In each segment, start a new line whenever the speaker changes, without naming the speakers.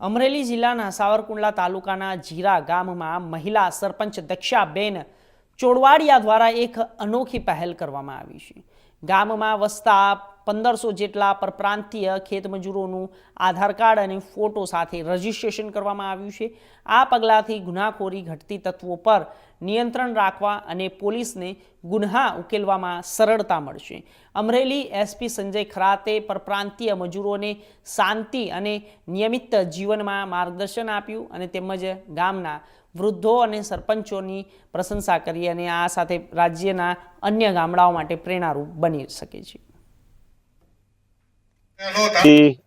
અમરેલી જિલ્લાના સાવરકુંડલા તાલુકાના જીરા ગામમાં મહિલા સરપંચ દક્ષાબેન ચોડવાડિયા દ્વારા એક અનોખી પહેલ કરવામાં આવી છે. ગામમાં વસતા પંદરસો જેટલા પરપ્રાંતીય ખેતમજૂરોનું આધાર કાર્ડ અને ફોટો સાથે રજીસ્ટ્રેશન કરવામાં આવ્યું છે. આ પગલાંથી ગુનાખોરી ઘટતી તત્વો પર નિયંત્રણ રાખવા અને પોલીસને ગુન્હા ઉકેલવામાં સરળતા મળશે. અમરેલી એસપી સંજય ખરાતે પરપ્રાંતીય મજૂરોને શાંતિ અને નિયમિત જીવનમાં માર્ગદર્શન આપ્યું અને તેમજ ગામના વૃદ્ધો અને સરપંચોની પ્રશંસા કરી અને આ સાથે રાજ્યના અન્ય ગામડાઓ માટે પ્રેરણારૂપ બની શકે છે.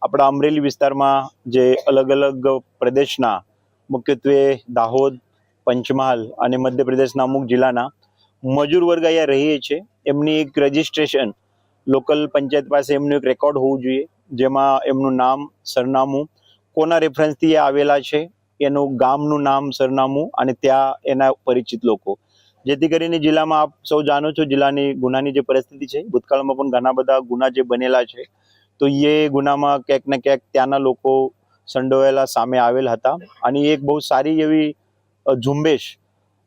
આપણા અમરેલી વિસ્તારમાં જે અલગ અલગ પ્રદેશના, મુખ્યત્વે દાહોદ, પંચમહાલ અને મધ્યપ્રદેશના અમુક જિલ્લાના મજૂર વર્ગ અહીંયા રહીએ છે એમની એક રજિસ્ટ્રેશન લોકલ પંચાયત પાસે એમનું એક રેકોર્ડ હોવું જોઈએ, જેમાં એમનું નામ, સરનામું કોના રેફરન્સથી આવેલા છે એનું ગામનું નામ, સરનામું અને ત્યાં એના પરિચિત લોકો. જેથી કરીને જિલ્લામાં આપ સૌ જાણો છો, જિલ્લાની ગુનાની જે પરિસ્થિતિ છે, ભૂતકાળમાં પણ ઘણા બધા ગુના જે બનેલા છે, તો એ ગુનામાં ક્યાંક ને ક્યાંક ત્યાંના લોકો સંડોવાયેલા સામે આવેલ હતા. અને એક બહુ સારી એવી ઝુંબેશ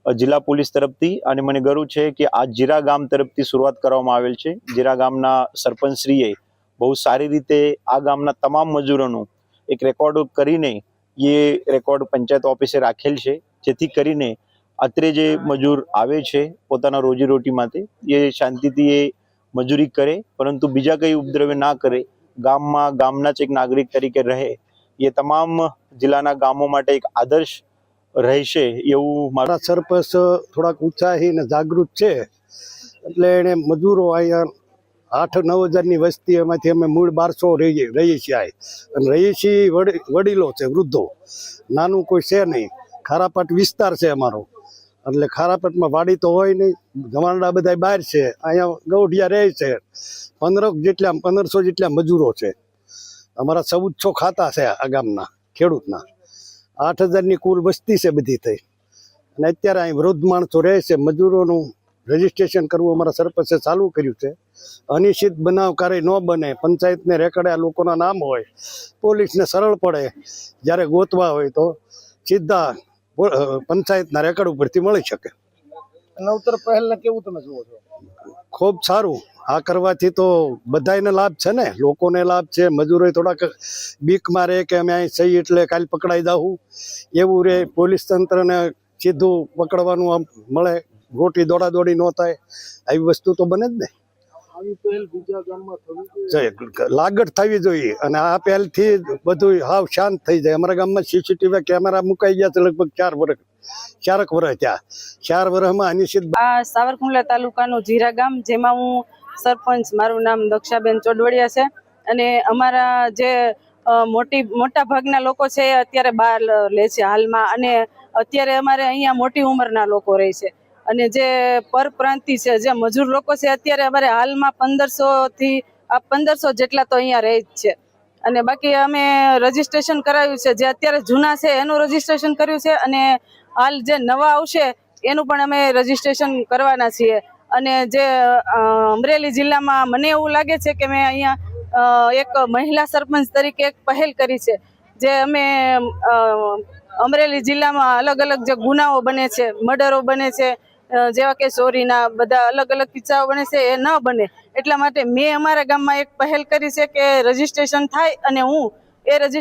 જિલ્લા પોલીસ તરફથી અને મને ગર્વ છે કે આ જીરા ગામ તરફથી શરૂઆત કરવામાં આવેલ છે. જીરા ગામના સરપંચશ્રીએ બહુ સારી રીતે આ ગામના તમામ મજૂરોનું એક રેકોર્ડ કરીને એ રેકોર્ડ પંચાયત ઓફિસે રાખેલ છે. જેથી કરીને અત્રે જે મજૂર આવે છે પોતાના રોજીરોટી માટે એ શાંતિથી એ મજૂરી કરે, પરંતુ બીજા કંઈ ઉપદ્રવે ના કરે, ગામમાં ગામના જ એક નાગરિક તરીકે રહે, એ તમામ જિલ્લાના ગામો માટે એક આદર્શ રહેશે એવું મારા
સરપંચ થોડાક ઉત્સાહી અને જાગૃત છે. એટલે એને મજૂરો અહીંયા આઠ નવ હજારની વસ્તી એમાંથી અમે મૂળ બારસો રહીએ રહીએ છીએ. અને રહીએ છીએ વડી- વડીલો છે, વૃદ્ધો. નાનું કોઈ છે નહીં. ખારાપાટ વિસ્તાર છે અમારો. એટલે ખારાપાટમાં વાડી તો હોય નહીં. જમાનડા બધા બહાર છે. અહીંયા ગૌઢિયા રહે છે. પંદર જેટલા, પંદરસો જેટલા મજૂરો છે. અમારા ચૌદસો ખાતા છે આ ગામના, ખેડૂતના. આઠ હજારની કુલ વસ્તી છે બધી થઈ. અને અત્યારે અહીં વૃદ્ધ માણસો રહે છે, મજૂરોનું. રજીસ્ટ્રેશન કરવું અમારા સરપંચે ચાલુ કર્યું છે. અનિશ્ચિત બનાવ કાર્ય ન બને પંચાયતને રેકર્ડે આ લોકોના નામ હોય પોલીસને સરળ પડે જ્યારે ગોતવા હોય તો સીધા પંચાયતના રેકર્ડ ઉપરથી મળી શકે.
નવતર પહેલને કેવું તમે જુઓ છો?
ખૂબ સારું. આ કરવાથી તો બધાયને લાભ છે ને? લોકોને લાભ છે મજૂરો થોડાક બીકમાં રહે કે અમે અહીં સહી એટલે કાલ પકડાઈ દાવું એવું રહે પોલીસ તંત્રને સીધું પકડવાનું આમ મળે. ગોટી દોડા દોડી ન થાય આવી વસ્તુ તો બને જ ને.
આવી પહેલ થવી જોઈએ.
અને આ પહેલથી બધું હાવ શાંત થઈ જાય. અમારા ગામમાં સીસીટીવી કેમેરા મુકાઈ ગયા છે લગભગ ચાર વર્ષ ચારક વર્ષ ત્યાં ચાર વર્ષમાં અનિશ્ચિત
સાવરકુંડલા તાલુકાનું જીરા ગામ જેમાં હું સરપંચ મારું નામ દક્ષાબેન ચોડવડિયા છે. અને અમારા જે મોટી મોટા ભાગના લોકો છે એ અત્યારે બહાર લે છે હાલમાં. અને અત્યારે અમારે અહીંયા મોટી ઉંમરના લોકો રહે છે. અને જે પરપ્રાંતિ છે, જે મજૂર લોકો છે, અત્યારે અમારે હાલમાં પંદરસો થી, આ પંદરસો જેટલા તો અહીંયા રહે જ છે. અને બાકી અમે રજીસ્ટ્રેશન કરાવ્યું છે, જે અત્યારે જૂના છે, એનું રજીસ્ટ્રેશન કર્યું છે અને હાલ જે નવા આવશે, એનું પણ અમે રજીસ્ટ્રેશન કરવાના છીએ. અને જે અમરેલી જિલ્લામાં મને એવું લાગે છે કે મેં અહીંયા એક મહિલા સરપંચ તરીકે એક પહેલ કરી છે, જે અમે અમરેલી જિલ્લામાં અલગ અલગ જે ગુનાઓ બને છે, મર્ડરો બને છે જેવા કે ચોરીના બધા અલગ અલગ કિસ્સાઓ બને છે, એ ન બને. એટલા માટે મેં અમારા ગામમાં એક પહેલ કરી છે કે રજીસ્ટ્રેશન થાય અને હું એ રજીસ્ટ્રેશન